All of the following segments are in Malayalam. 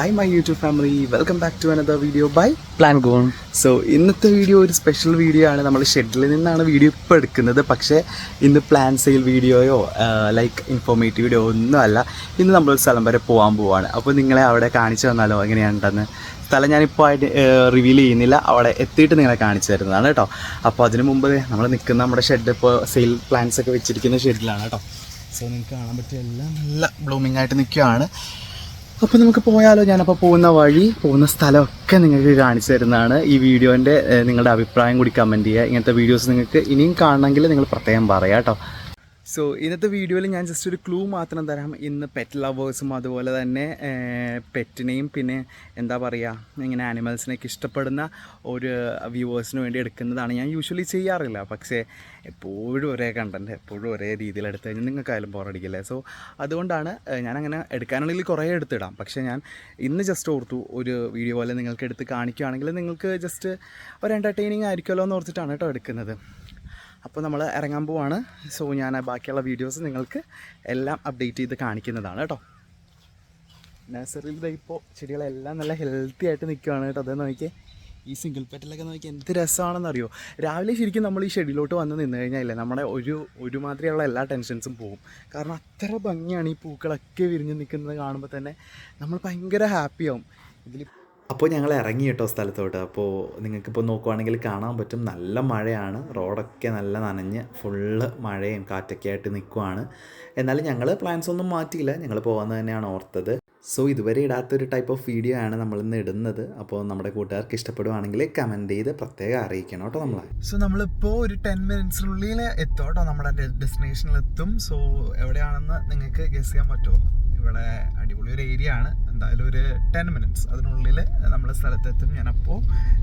Hi my YouTube family welcome back to another video by plan gone so ഇന്നത്തെ വീഡിയോ ഒരു സ്പെഷ്യൽ വീഡിയോ ആണ്. നമ്മൾ ഷെഡിൽ നിന്നാണ് വീഡിയോ ഇപ്പോൾ എടുക്കുന്നത്. പക്ഷേ ഇന്ന് പ്ലാൻ സെയിൽ വീഡിയോയോ ലൈക്ക് ഇൻഫോർമേറ്റീവ് വീഡിയോ ഒന്നും അല്ല. ഇന്ന് നമ്മളൊരു സ്ഥലം വരെ പോകാൻ പോവാണ്. അപ്പോൾ നിങ്ങളെ അവിടെ കാണിച്ചു തന്നാലോ? എങ്ങനെയാണെന്ന്? സ്ഥലം ഞാനിപ്പോൾ റിവീൽ ചെയ്യുന്നില്ല. അവിടെ എത്തിയിട്ട് നിങ്ങളെ കാണിച്ചു തരുന്നതാണ് കേട്ടോ. അപ്പോൾ അതിന് മുമ്പ് നമ്മൾ നിൽക്കുന്ന നമ്മുടെ ഷെഡ് ഇപ്പോൾ സെയിൽ പ്ലാൻസ് ഒക്കെ വെച്ചിരിക്കുന്ന ഷെഡിലാണ് കേട്ടോ. സോ നിങ്ങൾക്ക് കാണാൻ പറ്റിയ എല്ലാം നല്ല ബ്ലൂമിംഗ് ആയിട്ട് നിൽക്കുകയാണ് അപ്പോൾ നമുക്ക് പോയാലോ? ഞാനപ്പോൾ പോകുന്ന വഴി പോകുന്ന സ്ഥലമൊക്കെ നിങ്ങൾക്ക് കാണിച്ചു തരുന്നതാണ്. ഈ വീഡിയോന്റെ നിങ്ങളുടെ അഭിപ്രായം കൂടി കമന്റ് ചെയ്യുക. ഇങ്ങനത്തെ വീഡിയോസ് നിങ്ങൾക്ക് ഇനിയും കാണണമെങ്കിൽ നിങ്ങൾ പ്രത്യേകം പറയാം കേട്ടോ സോ ഇന്നത്തെ വീഡിയോയിൽ ഞാൻ ജസ്റ്റ് ഒരു ക്ലൂ മാത്രം തരാം. ഇന്ന് പെറ്റ് ലവേഴ്സും അതുപോലെ തന്നെ പെറ്റിനെയും പിന്നെ എന്താ പറയുക ഇങ്ങനെ ആനിമൽസിനെയൊക്കെ ഇഷ്ടപ്പെടുന്ന ഒരു വ്യൂവേഴ്സിന് വേണ്ടി എടുക്കുന്നതാണ് ഞാൻ യൂഷ്വലി ചെയ്യാറില്ല. പക്ഷേ എപ്പോഴും ഒരേ കണ്ടന്റ് എപ്പോഴും ഒരേ രീതിയിൽ എടുത്തു കഴിഞ്ഞാൽ നിങ്ങൾക്കായാലും ബോറടിക്കില്ലേ സോ അതുകൊണ്ടാണ് ഞാനങ്ങനെ എടുക്കാനുള്ളിൽ കുറേ എടുത്തിടാം. പക്ഷേ ഞാൻ ഇന്ന് ജസ്റ്റ് ഓർത്തു ഒരു വീഡിയോ പോലെ നിങ്ങൾക്ക് എടുത്ത് കാണിക്കുകയാണെങ്കിൽ നിങ്ങൾക്ക് ജസ്റ്റ് ഒരു എന്റർടൈനിങ് ആയിരിക്കുമല്ലോ എന്ന് ഓർത്തിട്ടാണ് കേട്ടോ എടുക്കുന്നത്. അപ്പോൾ നമ്മൾ ഇറങ്ങാൻ പോവാണ്. സോ ഞാൻ ബാക്കിയുള്ള വീഡിയോസ് നിങ്ങൾക്ക് എല്ലാം അപ്ഡേറ്റ് ചെയ്ത് കാണിക്കുന്നതാണ് കേട്ടോ. നഴ്സറിയിൽ ഇതാ ഇപ്പോൾ ചെടികളെല്ലാം നല്ല ഹെൽത്തി ആയിട്ട് നിൽക്കുകയാണ് കേട്ടോ. അതെന്ന് നോക്കിയേ ഈ സിംഗിൾ പെറ്റലൊക്കെ നോക്കി എന്ത് രസമാണെന്നറിയോ? രാവിലെ ശരിക്കും നമ്മൾ ഈ ഷെഡിലോട്ട് വന്ന് നിന്ന് കഴിഞ്ഞാൽ നമ്മുടെ ഒരു ഒരുമാതിരിയുള്ള എല്ലാ ടെൻഷൻസും പോകും. കാരണം അത്ര ഭംഗിയാണ് ഈ പൂക്കളൊക്കെ വിരിഞ്ഞ് നിൽക്കുന്നത് കാണുമ്പോൾ തന്നെ. നമ്മൾ ഭയങ്കര ഹാപ്പിയാവും ഇതിൽ അപ്പോൾ ഞങ്ങൾ ഇറങ്ങി കേട്ടോ സ്ഥലത്തോട്ട്. അപ്പോൾ നിങ്ങൾക്കിപ്പോൾ നോക്കുവാണെങ്കിൽ കാണാൻ പറ്റും നല്ല മഴയാണ്. റോഡൊക്കെ നല്ല നനഞ്ഞ് ഫുള്ള് മഴയും കാറ്റൊക്കെ ആയിട്ട് നിൽക്കുവാണ്. എന്നാലും ഞങ്ങൾ പ്ലാൻസ് ഒന്നും മാറ്റിയില്ല. ഞങ്ങൾ പോകുന്നത് തന്നെയാണ് ഓർത്തത്. സോ ഇതുവരെ ഇടാത്തൊരു ടൈപ്പ് ഓഫ് വീഡിയോ ആണ് നമ്മൾ ഇന്ന് ഇടുന്നത്. അപ്പോൾ നമ്മുടെ കൂട്ടുകാർക്ക് ഇഷ്ടപ്പെടുവാണെങ്കിൽ കമന്റ് ചെയ്ത് പ്രത്യേകം അറിയിക്കണം കേട്ടോ നമ്മളെ. സോ നമ്മളിപ്പോൾ ഒരു ടെൻ മിനിറ്റ്സിനുള്ളിൽ എത്തും കേട്ടോ. നമ്മുടെ ഡെസ്റ്റിനേഷനിൽ എത്തും. സോ എവിടെയാണെന്ന് നിങ്ങൾക്ക് ഗസ് ചെയ്യാൻ പറ്റുമോ? ഇവിടെ അടിപൊളി ഒരു ഏരിയ ആണ്. എന്തായാലും ഒരു ടെൻ മിനിറ്റ്സ് അതിനുള്ളിൽ നമ്മൾ സ്ഥലത്തെത്തും. ഞാൻ അപ്പോൾ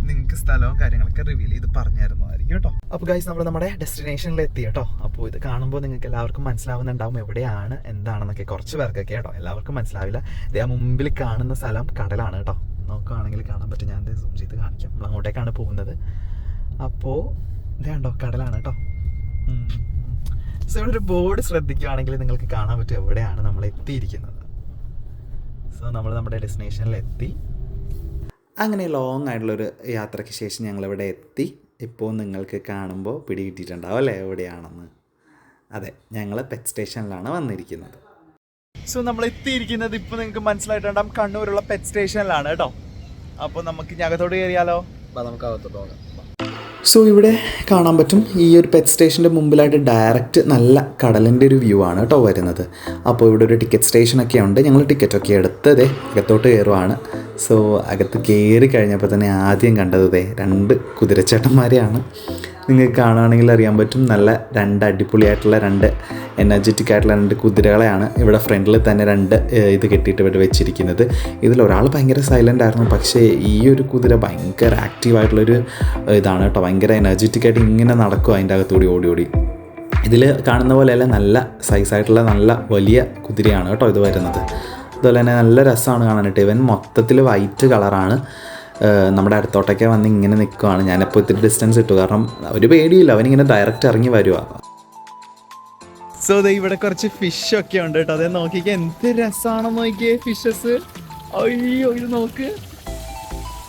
നിങ്ങൾക്ക് സ്ഥലവും കാര്യങ്ങളൊക്കെ റിവീൽ ചെയ്ത് പറഞ്ഞു തരുന്നതായിരിക്കും കേട്ടോ. അപ്പോൾ ഗൈസ് നമ്മൾ നമ്മുടെ ഡെസ്റ്റിനേഷനിൽ എത്തി കേട്ടോ. അപ്പോൾ ഇത് കാണുമ്പോൾ നിങ്ങൾക്ക് എല്ലാവർക്കും മനസ്സിലാവുന്നുണ്ടാവും എവിടെയാണ് എന്താണെന്നൊക്കെ കുറച്ച് പേർക്കൊക്കെ കേട്ടോ. എല്ലാവർക്കും മനസ്സിലാവില്ല. ഇതേ മുമ്പിൽ കാണുന്ന സ്ഥലം കടലാണ് കേട്ടോ. നോക്കുകയാണെങ്കിൽ കാണാൻ പറ്റും. ഞാൻ സൂം ചെയ്ത് കാണിക്കാം. നമ്മൾ അങ്ങോട്ടേക്കാണ് പോകുന്നത്. അപ്പോൾ ഇതേ കണ്ടോ കടലാണ് കേട്ടോ. സോ ഇവിടെ ഒരു ബോർഡ് ശ്രദ്ധിക്കുകയാണെങ്കിൽ നിങ്ങൾക്ക് കാണാൻ പറ്റും എവിടെയാണ് നമ്മൾ എത്തിയിരിക്കുന്നത്. സോ നമ്മൾ നമ്മുടെ ഡെസ്റ്റിനേഷനിൽ എത്തി. അങ്ങനെ ലോങ് ആയിട്ടുള്ളൊരു യാത്രയ്ക്ക് ശേഷം ഞങ്ങളിവിടെ എത്തി. ഇപ്പോൾ നിങ്ങൾക്ക് കാണുമ്പോൾ പിടി കിട്ടിയിട്ടുണ്ടാവും അല്ലേ? എവിടെയാണെന്ന്. അതെ ഞങ്ങൾ പെറ്റ് സ്റ്റേഷനിലാണ് വന്നിരിക്കുന്നത്. സോ നമ്മൾ എത്തിയിരിക്കുന്നത് ഇപ്പോൾ നിങ്ങൾക്ക് മനസ്സിലായിട്ടുണ്ടാകും കണ്ണൂരുള്ള പെറ്റ് സ്റ്റേഷനിലാണ് കേട്ടോ. അപ്പോൾ നമുക്ക് ഞകത്തോട് കയറിയാലോ? നമുക്ക് അകത്തോട്ട് പോകാം. സോ ഇവിടെ കാണാൻ പറ്റും ഈ ഒരു പെറ്റ് സ്റ്റേഷന്റെ മുമ്പിലായിട്ട് ഡയറക്റ്റ് നല്ല കടലിന്റെ ഒരു വ്യൂ ആണ് കേട്ടോ വരുന്നത്. അപ്പോൾ ഇവിടെ ഒരു ടിക്കറ്റ് സ്റ്റേഷനൊക്കെ ഉണ്ട്. ഞങ്ങൾ ടിക്കറ്റൊക്കെ എടുത്തത് അകത്തോട്ട് കയറുവാണ്. സോ അകത്ത് കയറി കഴിഞ്ഞപ്പോൾ തന്നെ ആദ്യം കണ്ടത് രണ്ട് കുതിരച്ചേട്ടന്മാരെയാണ്. നിങ്ങൾക്ക് കാണുകയാണെങ്കിൽ അറിയാൻ പറ്റും. നല്ല രണ്ട് അടിപൊളിയായിട്ടുള്ള രണ്ട് എനർജറ്റിക് ആയിട്ടുള്ള രണ്ട് കുതിരകളെയാണ് ഇവിടെ ഫ്രണ്ടിൽ തന്നെ രണ്ട് ഇത് കെട്ടിയിട്ട് ഇവിടെ വെച്ചിരിക്കുന്നത്. ഇതിൽ ഒരാൾ ഭയങ്കര സൈലന്റ് ആയിരുന്നു. പക്ഷേ ഈ ഒരു കുതിര ഭയങ്കര ആക്റ്റീവായിട്ടുള്ളൊരു ഇതാണ് കേട്ടോ. ഭയങ്കര എനർജറ്റിക് ആയിട്ട് ഇങ്ങനെ നടക്കും അതിന്റെ അകത്തൂടി ഓടി ഓടി. ഇതിൽ കാണുന്ന പോലെയല്ല നല്ല സൈസായിട്ടുള്ള നല്ല വലിയ കുതിരയാണ് കേട്ടോ ഇത് വരുന്നത്. അതുപോലെ തന്നെ നല്ല രസമാണ് കാണാനായിട്ട്. ഇവൻ മൊത്തത്തിൽ വൈറ്റ് കളറാണ് നമ്മുടെ അടുത്തോട്ടൊക്കെ വന്ന് ഇങ്ങനെ നിൽക്കുവാണ് ഞാനിപ്പോൾ ഇത്തിരി ഡിസ്റ്റൻസ് ഇട്ടു. കാരണം ഒരു പേടിയില്ല. അവനിങ്ങനെ ഡയറക്റ്റ് ഇറങ്ങി വരുവാ. സോ ഇവിടെ കുറച്ച് ഫിഷ് ഒക്കെ ഉണ്ട് കേട്ടോ. അതേ നോക്കിക്കേ. എന്ത് രസമാണെന്ന് നോക്കിയേ ഫിഷസ് അയ്യോ ഇത് നോക്ക്.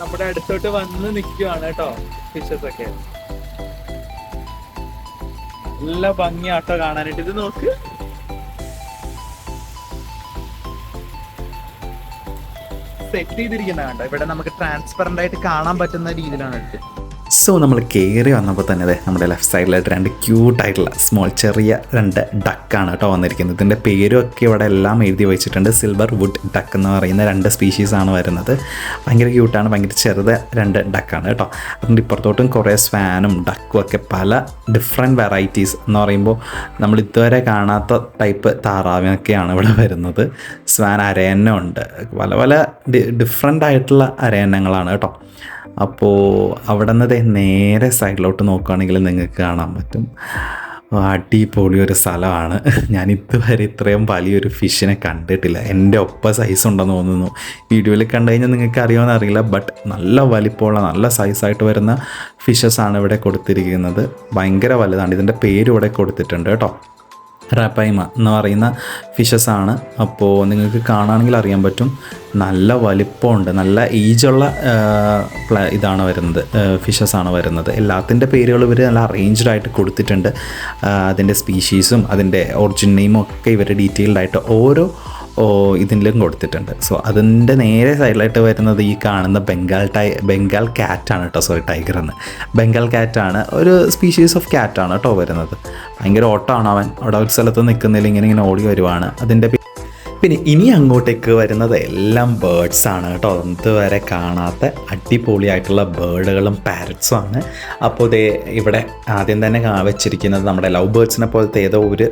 നമ്മുടെ അടുത്തോട്ട് വന്ന് നിൽക്കുകയാണ് കേട്ടോ ഫിഷസ് ഒക്കെ. നല്ല ഭംഗിയാട്ടോ കാണാനായിട്ട്. ഇത് നോക്ക്. സെറ്റ് ചെയ്തിരിക്കുന്ന കണ്ടോ? ഇവിടെ നമുക്ക് ട്രാൻസ്പെറന്റ് ആയിട്ട് കാണാൻ പറ്റുന്ന രീതിയിലാണ് ഇട്ട് സോ നമ്മൾ കയറി വന്നപ്പോൾ തന്നെ അതെ നമ്മുടെ ലെഫ്റ്റ് സൈഡിലായിട്ട് രണ്ട് ക്യൂട്ടായിട്ടുള്ള സ്മോൾ ചെറിയ രണ്ട് ഡക്കാണ് കേട്ടോ വന്നിരിക്കുന്നത്. ഇതിന്റെ പേരും ഒക്കെ ഇവിടെ എല്ലാം എഴുതി വെച്ചിട്ടുണ്ട്. സിൽവർ വുഡ് ഡക്ക് എന്ന് പറയുന്ന രണ്ട് സ്പീഷീസ് ആണ് വരുന്നത്. ഭയങ്കര ക്യൂട്ടാണ് ഭയങ്കര ചെറുത് രണ്ട് ഡക്കാണ് കേട്ടോ. അതിന്റെ ഇപ്പുറത്തോട്ടും കുറേ സ്വാനും ഡക്കും ഒക്കെ പല ഡിഫറെന്റ് വെറൈറ്റീസ് എന്ന് പറയുമ്പോൾ നമ്മൾ ഇതുവരെ കാണാത്ത ടൈപ്പ് താറാവിനൊക്കെയാണ് ഇവിടെ വരുന്നത്. സ്വാൻ അരയന്നുണ്ട് പല പല ഡിഫറെന്റ് ആയിട്ടുള്ള അരയന്നങ്ങളാണ് കേട്ടോ. അപ്പോൾ അവിടെ നിന്ന് നേരെ സൈഡിലോട്ട് നോക്കുകയാണെങ്കിൽ നിങ്ങൾക്ക് കാണാൻ പറ്റും. അടിപൊളി ഒരു സ്ഥലമാണ്. ഞാൻ ഇതുവരെ ഇത്രയും വലിയൊരു ഫിഷിനെ കണ്ടിട്ടില്ല. എന്റെ ഒപ്പ സൈസ് ഉണ്ടെന്ന് തോന്നുന്നു. വീഡിയോയിൽ കണ്ടു കഴിഞ്ഞാൽ നിങ്ങൾക്ക് അറിയുമെന്ന് അറിയില്ല. ബട്ട് നല്ല വലിപ്പമുള്ള നല്ല സൈസായിട്ട് വരുന്ന ഫിഷസ് ആണ് ഇവിടെ കൊടുത്തിരിക്കുന്നത്. ഭയങ്കര വലുതാണ്. ഇതിന്റെ പേര് ഇവിടെ കൊടുത്തിട്ടുണ്ട് കേട്ടോ. റാപ്പൈമ എന്ന് പറയുന്ന ഫിഷസ് ആണ് അപ്പോൾ നിങ്ങൾക്ക് കാണുകയാണെങ്കിൽ അറിയാൻ പറ്റും. നല്ല വലിപ്പമുണ്ട്. നല്ല ഏജുള്ള ഇതാണ് വരുന്നത്. ഫിഷസ് ആണ് വരുന്നത്. എല്ലാത്തിന്റെ പേരുകൾ ഇവർ നല്ല അറേഞ്ച്ഡ് ആയിട്ട് കൊടുത്തിട്ടുണ്ട്. അതിന്റെ സ്പീഷീസും അതിന്റെ ഒറിജിൻ നെയിമും ഒക്കെ ഇവർ ഡീറ്റെയിൽഡ് ആയിട്ട് ഓരോ ഇതിലും കൊടുത്തിട്ടുണ്ട്. സോ അതിന്റെ നേരെ സൈഡിലായിട്ട് വരുന്നത് ഈ കാണുന്ന ബംഗാൾ ടൈ ബംഗാൾ ക്യാറ്റാണ് കേട്ടോ സോറി ടൈഗർ എന്ന്. ബംഗാൾ ക്യാറ്റാണ് ഒരു സ്പീഷീസ് ഓഫ് ക്യാറ്റാണ് കേട്ടോ വരുന്നത്. ഭയങ്കര ഓട്ടമാണ് അവൻ. അവിടെ ഒരു സ്ഥലത്ത് നിൽക്കുന്നില്ല ഇങ്ങനെ ഇങ്ങനെ ഓടി വരുവാണ്. അതിന്റെ പിന്നെ ഇനി അങ്ങോട്ടേക്ക് വരുന്നത് എല്ലാം ബേർഡ്സ് ആണ് കേട്ടോ. ഇതുവരെ കാണാത്ത അടിപൊളിയായിട്ടുള്ള ബേർഡുകളും പാരറ്റ്സും ആണ്. അപ്പോൾ ദേ ഇവിടെ ആദ്യം തന്നെ വെച്ചിരിക്കുന്നത് നമ്മുടെ ലവ് ബേർഡ്സിനെ പോലത്തെ ഏതോ ഒരു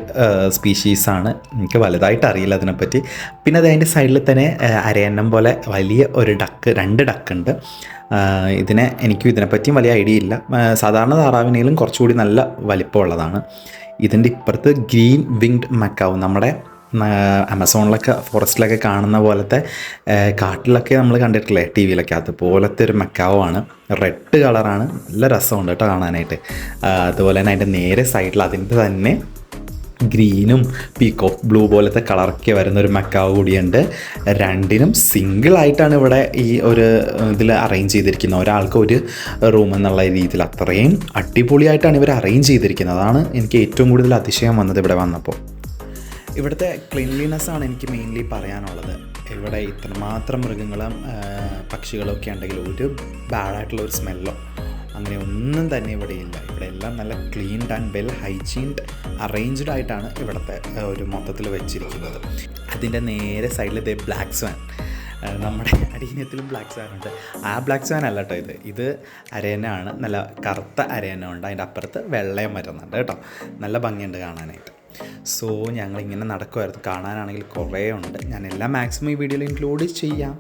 സ്പീഷീസാണ് എനിക്ക് വലുതായിട്ട് അറിയില്ല അതിനെപ്പറ്റി. പിന്നെ അത് അതിന്റെ സൈഡിൽ തന്നെ അരയന്നം പോലെ വലിയ ഒരു ഡക്ക് രണ്ട് ഡക്കുണ്ട് ഇതിനെ എനിക്കും ഇതിനെപ്പറ്റിയും വലിയ ഐഡിയ ഇല്ല. സാധാരണ താറാവിനേലും കുറച്ചുകൂടി നല്ല വലിപ്പമുള്ളതാണ്. ഇതിന്റെ ഇപ്പുറത്ത് ഗ്രീൻ വിങ്ഡ് മക്കാവ് നമ്മുടെ ആമസോണിലൊക്കെ ഫോറസ്റ്റിലൊക്കെ കാണുന്ന പോലത്തെ കാട്ടിലൊക്കെ നമ്മൾ കണ്ടിട്ടില്ലേ? ടി വിയിലൊക്കെ. അതുപോലത്തെ ഒരു മെക്കാവോ ആണ് റെഡ് കളറാണ് നല്ല രസമുണ്ട് കേട്ടോ കാണാനായിട്ട്. അതുപോലെ തന്നെ അതിന്റെ നേരെ സൈഡിൽ അതിന്റെ തന്നെ ഗ്രീനും പീക്കോക്ക് ബ്ലൂ പോലത്തെ കളറൊക്കെ വരുന്ന ഒരു മക്കാവ് കൂടിയുണ്ട്. രണ്ടിനും സിംഗിൾ ആയിട്ടാണ് ഇവിടെ ഈ ഒരു ഇതിൽ അറേഞ്ച് ചെയ്തിരിക്കുന്നത്. ഒരാൾക്ക് ഒരു റൂം എന്നുള്ള രീതിയിൽ അത്രയും അടിപൊളിയായിട്ടാണ് ഇവർ അറേഞ്ച് ചെയ്തിരിക്കുന്നത്. അതാണ് എനിക്ക് ഏറ്റവും കൂടുതൽ അതിശയം വന്നത് ഇവിടെ വന്നപ്പോൾ. ഇവിടുത്തെ ക്ലീൻലിനെസ് ആണ് എനിക്ക് മെയിൻലി പറയാനുള്ളത്. ഇവിടെ ഇത്രമാത്രം മൃഗങ്ങളും പക്ഷികളൊക്കെ ഉണ്ടെങ്കിൽ ഒരു ബാഡായിട്ടുള്ള ഒരു സ്മെല്ലോ അങ്ങനെ ഒന്നും തന്നെ ഇവിടെ ഇല്ല. ഇവിടെ എല്ലാം നല്ല cleaned and well hygiened arranged ആയിട്ടാണ് ഇവിടുത്തെ ഒരു മൊത്തത്തിൽ വെച്ചിരിക്കുന്നത്. അതിന്റെ നേരെ സൈഡിൽ ഇതേ ബ്ലാക്ക് സ്വാൻ നമ്മുടെ അടിയനത്തിലും ബ്ലാക്ക് സ്വാൻ ഉണ്ട്. ആ ബ്ലാക്ക് സ്വാൻ അല്ല കേട്ടോ ഇത്. ഇത് അരയനാണ് നല്ല കറുത്ത അരയന ഉണ്ട്. അതിന്റെ അപ്പുറത്ത് വെള്ളയും വരുന്നുണ്ട് കേട്ടോ. നല്ല ഭംഗിയുണ്ട് കാണാനായിട്ട്. സോ ഞങ്ങൾ ഇങ്ങനെ നടക്കുമായിരുന്നു കാണാനാണെങ്കിൽ കുറേ ഉണ്ട്. ഞാൻ എല്ലാം മാക്സിമം ഈ വീഡിയോയിൽ ഇൻക്ലൂഡ് ചെയ്യാം.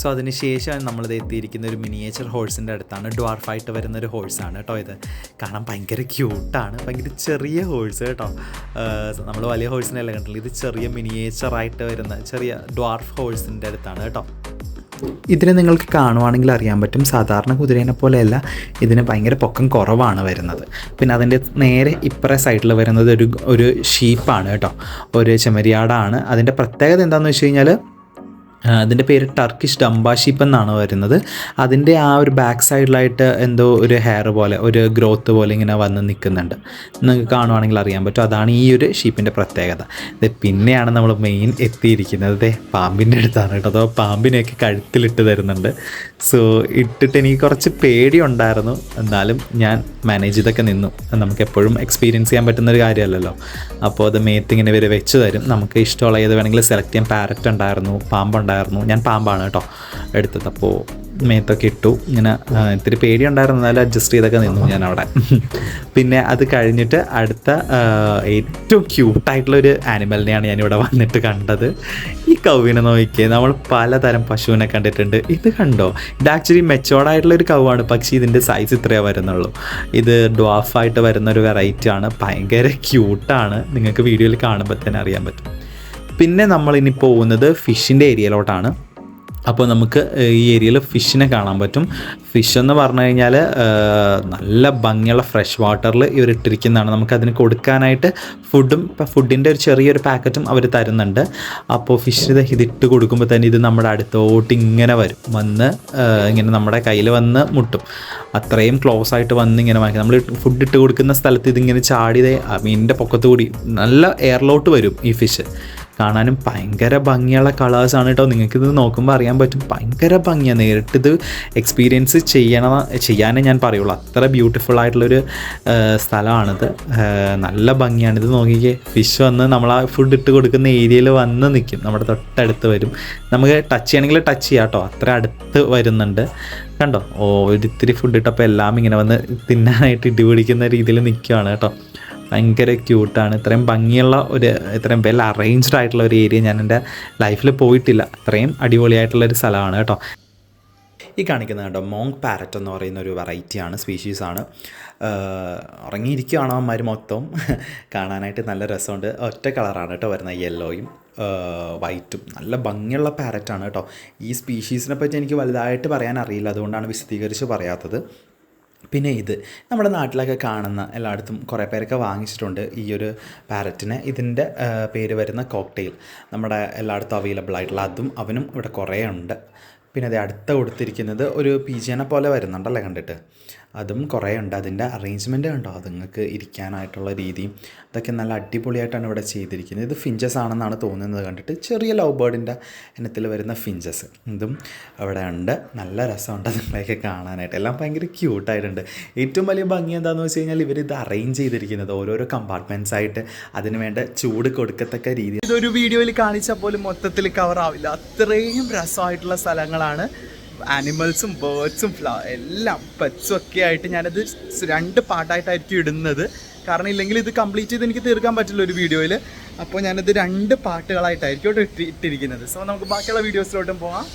സോ അതിന് ശേഷം നമ്മളിത് എത്തിയിരിക്കുന്ന ഒരു മിനിയേച്ചർ ഹോഴ്സിന്റെ അടുത്താണ്. ഡ്വാർഫായിട്ട് വരുന്ന ഒരു ഹോഴ്സാണ് കേട്ടോ ഇത്. കാണാൻ ഭയങ്കര ക്യൂട്ടാണ് ഭയങ്കര ചെറിയ ഹോഴ്സ് കേട്ടോ. നമ്മൾ വലിയ ഹോഴ്സിനെല്ലാം കണ്ടില്ല ഇത് ചെറിയ മിനിയേച്ചറായിട്ട് വരുന്ന ചെറിയ ഡ്വാർഫ് ഹോഴ്സിന്റെ അടുത്താണ് കേട്ടോ. ഇതിനെ നിങ്ങൾക്ക് കാണുവാണെങ്കിൽ അറിയാൻ പറ്റും. സാധാരണ കുതിരേനെ പോലെയല്ല ഇതിന് ഭയങ്കര പൊക്കം കുറവാണ് വരുന്നത്. പിന്നെ അതിന്റെ നേരെ ഇപ്പറേ സൈഡിൽ വരുന്നത് ഒരു ഒരു ഷീപ്പാണ് കേട്ടോ. ഒരു ചെമ്മരിയാടാണ്. അതിന്റെ പ്രത്യേകത എന്താണെന്ന് വെച്ച് കഴിഞ്ഞാൽ അതിന്റെ പേര് ടർക്കിഷ് ഡംബാഷിപ്പ് എന്നാണ് വരുന്നത്. അതിന്റെ ആ ഒരു ബാക്ക് സൈഡിലായിട്ട് എന്തോ ഒരു ഹെയർ പോലെ ഒരു ഗ്രോത്ത് പോലെ ഇങ്ങനെ വന്ന് നിൽക്കുന്നുണ്ട് നിങ്ങൾക്ക് കാണുവാണെങ്കിൽ അറിയാൻ പറ്റും. അതാണ് ഈ ഒരു ഷീപ്പിന്റെ പ്രത്യേകത. ഇത് പിന്നെയാണ് നമ്മൾ മെയിൻ എത്തിയിരിക്കുന്നത്. പാമ്പിന്റെ അടുത്താണ് കേട്ടോ. അതോ പാമ്പിനെയൊക്കെ കഴുത്തിലിട്ട് തരുന്നുണ്ട്. സോ ഇട്ടിട്ട് എനിക്ക് കുറച്ച് പേടി ഉണ്ടായിരുന്നു എന്നാലും ഞാൻ മാനേജ് ചെയ്തൊക്കെ നിന്നു. നമുക്ക് എപ്പോഴും എക്സ്പീരിയൻസ് ചെയ്യാൻ പറ്റുന്ന ഒരു കാര്യമല്ലല്ലോ. അപ്പോൾ അത് മേത്ത് ഇങ്ങനെ ഇവർ വെച്ച് തരും. നമുക്ക് ഇഷ്ടമുള്ള ഏത് വേണമെങ്കിലും സെലക്ട് ചെയ്യാൻ പാരറ്റ് ഉണ്ടായിരുന്നു പാമ്പുണ്ടായിരുന്നു. ഞാൻ പാമ്പാണ് കേട്ടോ എടുത്തത്. അപ്പോൾ മേത്തൊക്കെ ഇട്ടു. ഇങ്ങനെ ഇത്തിരി ഇത്തിരി പേടിയുണ്ടായിരുന്നു. എന്നാലും അഡ്ജസ്റ്റ് ചെയ്തൊക്കെ നിന്നു ഞാൻ അവിടെ പിന്നെ അത് കഴിഞ്ഞിട്ട് അടുത്ത ഏറ്റവും ക്യൂട്ടായിട്ടുള്ള ഒരു ആനിമലിനെയാണ് ഞാനിവിടെ വന്നിട്ട് കണ്ടത്. ഈ കൗവിനെ നോക്കിയേ നമ്മൾ പലതരം പശുവിനെ കണ്ടിട്ടുണ്ട്. ഇത് കണ്ടോ? ഇത് ആക്ച്വലി മെച്ചോർഡായിട്ടുള്ള ഒരു കവാണ്. പക്ഷേ ഇതിന്റെ സൈസ് ഇത്രയേ വരുന്നുള്ളൂ. ഇത് ഡ്വാഫായിട്ട് വരുന്ന ഒരു വെറൈറ്റി ആണ്. ഭയങ്കര ക്യൂട്ടാണ് നിങ്ങൾക്ക് വീഡിയോയിൽ കാണുമ്പോൾ തന്നെ അറിയാൻ പറ്റും. പിന്നെ നമ്മൾ ഇനി പോകുന്നത് ഫിഷിന്റെ ഏരിയയിലോട്ടാണ് അപ്പോൾ നമുക്ക് ഈ ഏരിയയിൽ ഫിഷിനെ കാണാൻ പറ്റും. ഫിഷ് എന്ന് പറഞ്ഞു കഴിഞ്ഞാൽ നല്ല ഭംഗിയുള്ള ഫ്രഷ് വാട്ടറിൽ ഇവർ ഇട്ടിരിക്കുന്നതാണ്. നമുക്ക് അതിന് കൊടുക്കാനായിട്ട് ഫുഡും ഇപ്പം ഫുഡിന്റെ ഒരു ചെറിയൊരു പാക്കറ്റും അവർ തരുന്നുണ്ട്. അപ്പോൾ ഫിഷ് ഇത് ഇതിട്ട് കൊടുക്കുമ്പോൾ തന്നെ ഇത് നമ്മുടെ അടുത്തോട്ട് ഇങ്ങനെ വരും. വന്ന് ഇങ്ങനെ നമ്മുടെ കയ്യിൽ വന്ന് മുട്ടും. അത്രയും ക്ലോസ് ആയിട്ട് വന്ന് ഇങ്ങനെ വാങ്ങിക്കും നമ്മൾ ഫുഡ് ഇട്ട് കൊടുക്കുന്ന സ്ഥലത്ത് ഇതിങ്ങനെ ചാടിയതേ മീനിന്റെ പൊക്കത്ത് കൂടി നല്ല എയറിലോട്ട് വരും ഈ ഫിഷ്. കാണാനും ഭയങ്കര ഭംഗിയുള്ള കളേഴ്സാണ് കേട്ടോ നിങ്ങൾക്കിത് നോക്കുമ്പോൾ അറിയാൻ പറ്റും. ഭയങ്കര ഭംഗിയാണ് നേരിട്ടിത് എക്സ്പീരിയൻസ് ചെയ്യണം ചെയ്യാനേ ഞാൻ പറയുള്ളൂ. അത്ര ബ്യൂട്ടിഫുൾ ആയിട്ടുള്ളൊരു സ്ഥലമാണിത്. നല്ല ഭംഗിയാണ് ഇത് നോക്കിക്കേ. ഫിഷ് വന്ന് നമ്മൾ ആ ഫുഡ് ഇട്ട് കൊടുക്കുന്ന ഏരിയയിൽ വന്ന് നിൽക്കും നമ്മുടെ തൊട്ടടുത്ത് വരും. നമുക്ക് ടച്ച് ചെയ്യണമെങ്കിൽ ടച്ച് ചെയ്യാം കേട്ടോ അത്ര അടുത്ത് വരുന്നുണ്ട്. കണ്ടോ? ഓ ഒരിത്തിരി ഫുഡ് ഇട്ടപ്പോൾ എല്ലാം ഇങ്ങനെ വന്ന് തിന്നാനായിട്ട് ഇടിപിടിക്കുന്ന രീതിയിൽ നിൽക്കുകയാണ് കേട്ടോ ഭയങ്കര ക്യൂട്ടാണ് ഇത്രയും ഭംഗിയുള്ള ഒരു ഇത്രയും വെൽ അറേഞ്ച്ഡ് ആയിട്ടുള്ള ഒരു ഏരിയ ഞാൻ എന്റെ ലൈഫിൽ പോയിട്ടില്ല. അത്രയും അടിപൊളിയായിട്ടുള്ള ഒരു സ്ഥലമാണ് കേട്ടോ. ഈ കാണിക്കുന്നത് കേട്ടോ മോങ് പാരറ്റ് എന്ന് പറയുന്ന ഒരു വെറൈറ്റിയാണ് സ്പീഷീസാണ് ഉറങ്ങിയിരിക്കുകയാണോ അവന്മാർ മൊത്തം? കാണാനായിട്ട് നല്ല രസമുണ്ട്. ഒറ്റ കളറാണ് കേട്ടോ വരുന്നത് യെല്ലോയും വൈറ്റും നല്ല ഭംഗിയുള്ള പാരറ്റാണ് കേട്ടോ. ഈ സ്പീഷീസിനെ പറ്റി എനിക്ക് വലുതായിട്ട് പറയാൻ അറിയില്ല. അതുകൊണ്ടാണ് വിശദീകരിച്ച് പറയാത്തത്. പിന്നെ ഇത് നമ്മുടെ നാട്ടിലൊക്കെ കാണുന്ന എല്ലായിടത്തും കുറേ പേരൊക്കെ വാങ്ങിച്ചിട്ടുണ്ട് ഈ ഒരു പാരറ്റിനെ. ഇതിന്റെ പേര് വരുന്ന കോക്ടെയിൽ. നമ്മുടെ എല്ലായിടത്തും അവൈലബിൾ ആയിട്ടുള്ള അതും അവനും ഇവിടെ കുറേ ഉണ്ട്. പിന്നെ അത് അടുത്ത കൊടുത്തിരിക്കുന്നത് ഒരു പീജിയനെ പോലെ വരുന്നുണ്ടല്ലേ കണ്ടിട്ട്? അതും കുറേ ഉണ്ട്. അതിന്റെ അറേഞ്ച്മെന്റ് കണ്ടോ നിങ്ങൾക്ക് ഇരിക്കാനായിട്ടുള്ള രീതി. അതൊക്കെ നല്ല അടിപൊളിയായിട്ടാണ് ഇവിടെ ചെയ്തിരിക്കുന്നത്. ഇത് ഫിഞ്ചസ് ആണെന്നാണ് തോന്നുന്നത് കണ്ടിട്ട് ചെറിയ ലവ് ബേർഡിന്റെ ഇനത്തിൽ വരുന്ന ഫിഞ്ചസ് ഇതും അവിടെ ഉണ്ട്. നല്ല രസമുണ്ട് അതുങ്ങളെയൊക്കെ കാണാനായിട്ട്. എല്ലാം ഭയങ്കര ക്യൂട്ടായിട്ടുണ്ട് ഏറ്റവും വലിയ ഭംഗി എന്താണെന്ന് വെച്ച് കഴിഞ്ഞാൽ ഇത് അറേഞ്ച് ചെയ്തിരിക്കുന്നത്. ഓരോരോ കമ്പാർട്ട്മെന്റ്സ് ആയിട്ട് അതിന് വേണ്ട ചൂട് കൊടുക്കത്തക്ക രീതി. ഇതൊരു വീഡിയോയിൽ കാണിച്ചാൽ പോലും മൊത്തത്തിൽ കവർ ആവില്ല. അത്രയും രസമായിട്ടുള്ള സ്ഥലങ്ങളാണ്. ആനിമൽസും ബേർഡ്സും ഫ്ലവർ എല്ലാം പെറ്റ്സും ഒക്കെ ആയിട്ട് ഞാനത് രണ്ട് പാട്ടായിട്ടായിരിക്കും ഇടുന്നത്. കാരണം ഇല്ലെങ്കിൽ ഇത് കംപ്ലീറ്റ് ചെയ്ത് എനിക്ക് തീർക്കാൻ പറ്റില്ല ഒരു വീഡിയോയിൽ അപ്പോൾ ഞാനത് രണ്ട് പാട്ടുകളായിട്ടായിരിക്കും ഇട്ടിരിക്കുന്നത്. സോ നമുക്ക് ബാക്കിയുള്ള വീഡിയോസിലോട്ടും പോകാം